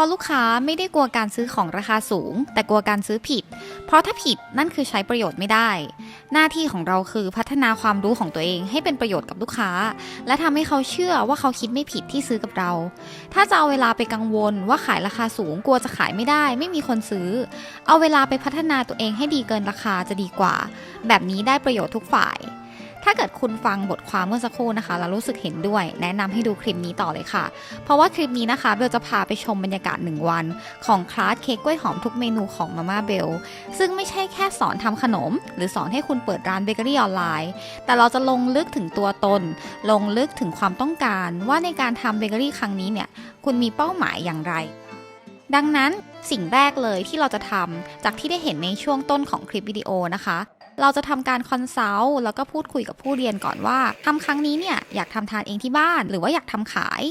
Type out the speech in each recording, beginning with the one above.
ราะลูกค้าไม่ได้กลัวการซื้อของราคาสูง แต่กลัวการซื้อผิด เพราะถ้าผิดนั่นคือใช้ประโยชน์ไม่ได้ หน้าที่ของเราคือพัฒนาความรู้ของตัวเองให้เป็นประโยชน์กับลูกค้า และทำให้เขาเชื่อว่าเขาคิดไม่ผิดที่ซื้อกับเรา ถ้าจะเอาเวลาไปกังวลว่าขายราคาสูงกลัวจะขายไม่ได้ ไม่มีคนซื้อ เอาเวลาไปพัฒนาตัวเองให้ดีเกินราคาจะดีกว่า แบบนี้ได้ประโยชน์ทุกฝ่าย ถ้าเกิดคุณฟังบทความเมื่อสักครู่นะคะแล้วรู้สึกเห็นด้วย แนะนำให้ดูคลิปนี้ต่อเลยค่ะ เพราะว่าคลิปนี้นะคะเบลจะพาไปชมบรรยากาศหนึ่งวัน ของคลาสเค้กกล้วยหอมทุกเมนูของมาม่าเบลซึ่งไม่ใช่แค่สอนทำขนม หรือสอนให้คุณเปิดร้านเบเกอรี่ออนไลน์ แต่เราจะลงลึกถึงตัวตน ลงลึกถึงความต้องการ ว่าในการทำเบเกอรี่ครั้งนี้เนี่ยคุณมีเป้าหมายอย่างไร ดังนั้นสิ่งแรกเลยที่เราจะทำจากที่ได้เห็นในช่วงต้นของคลิปวิดีโอนะคะ เราจะทำการคอนซัลท์แล้วก็พูดคุยกับผู้เรียนก่อนว่าทำครั้งนี้เนี่ยอยากทำทานเองที่บ้านหรือว่าอยากทำขาย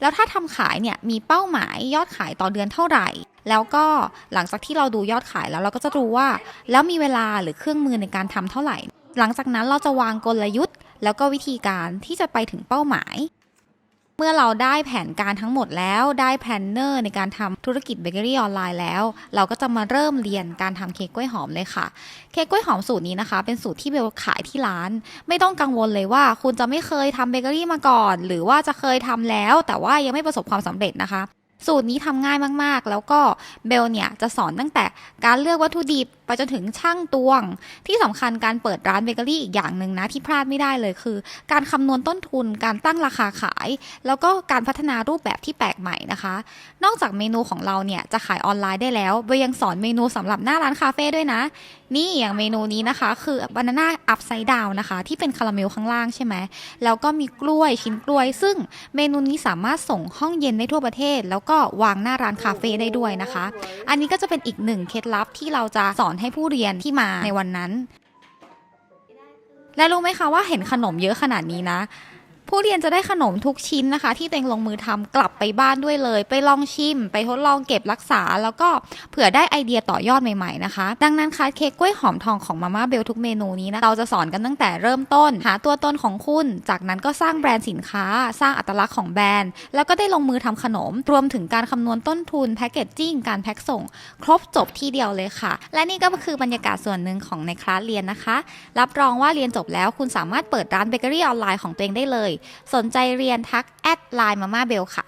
แล้วถ้าทำขายเนี่ยมีเป้าหมายยอดขายต่อเดือนเท่าไหร่ แล้วก็หลังจากที่เราดูยอดขายแล้วเราก็จะรู้ว่า แล้วมีเวลาหรือเครื่องมือในการทำเท่าไหร่ หลังจากนั้นเราจะวางกลยุทธ์ แล้วก็วิธีการที่จะไปถึงเป้าหมาย มื่อเราได้แผนการทั้งหมดแล้วได้แพลนเนอร์ในการทำธุรกิจเบเกอรี่ออนไลน์แล้ว เราก็จะมาเริ่มเรียนการทำเค้กกล้วยหอมเลยค่ะ เค้กกล้วยหอมสูตรนี้นะคะ เป็นสูตรที่เบลขายที่ร้าน ไม่ต้องกังวลเลยว่าคุณจะไม่เคยทำเบเกอรี่มาก่อน หรือว่าจะเคยทำแล้ว แต่ว่ายังไม่ประสบความสำเร็จนะคะ สูตรนี้ทำง่ายมากๆ แล้วก็เบลเนี่ยจะสอนตั้งแต่การเลือกวัตถุดิบไปจนถึงช่างตวง ที่สำคัญการเปิดร้านเบเกอรี่อีกอย่างหนึ่งนะที่พลาดไม่ได้เลยคือ การคำนวณต้นทุน การตั้งราคาขาย แล้วก็การพัฒนารูปแบบที่แปลกใหม่นะคะ นอกจากเมนูของเราเนี่ยจะขายออนไลน์ได้แล้วเบลยังสอนเมนูสำหรับหน้าร้านคาเฟ่ด้วยนะ นี่อย่างเมนูนี้นะคะ คือบานาน่าอัพไซด์ดาวนะคะ ที่เป็นคาราเมลข้างล่างใช่ไหมแล้วก็มีกล้วยชิ้นกล้วย ซึ่งเมนูนี้สามารถส่งห้องเย็นได้ทั่วประเทศแล้วก็วางหน้าร้านคาเฟ่ได้ด้วยนะคะ อันนี้ก็จะเป็นอีกหนึ่งเคล็ดลับที่เราจะสอนให้ผู้เรียนที่มาในวันนั้น และรู้ไหมคะว่าเห็นขนมเยอะขนาดนี้นะ ผู้เรียนจะได้ขนมทุกชิ้นนะคะ ที่ตัวเองลงมือทำกลับไปบ้านด้วยเลย ไปลองชิม ไปทดลองเก็บรักษา แล้วก็เผื่อได้ไอเดียต่อยอดใหม่ๆนะคะ ดังนั้นคะเค้กกล้วยหอมทองของมาม่าเบลทุกเมนูนี้นะเราจะสอนกันตั้งแต่เริ่มต้น หาตัวตนของคุณ จากนั้นก็สร้างแบรนด์สินค้า สร้างอัตลักษณ์ของแบรนด์ แล้วก็ได้ลงมือทำขนม รวมถึงการคำนวณต้นทุนแพคเกจจิ้งการแพ็คส่ง ครบจบที่เดียวเลยค่ะ และนี่ก็คือบรรยากาศส่วนหนึ่งของในคลาสเรียนนะคะ รับรองว่าเรียนจบแล้วคุณสามารถเปิดร้านเบเกอรี่ออนไลน์ของตัวเองได้เลยสนใจเรียนทักแอดไลน์มาม่าเบลค่ะ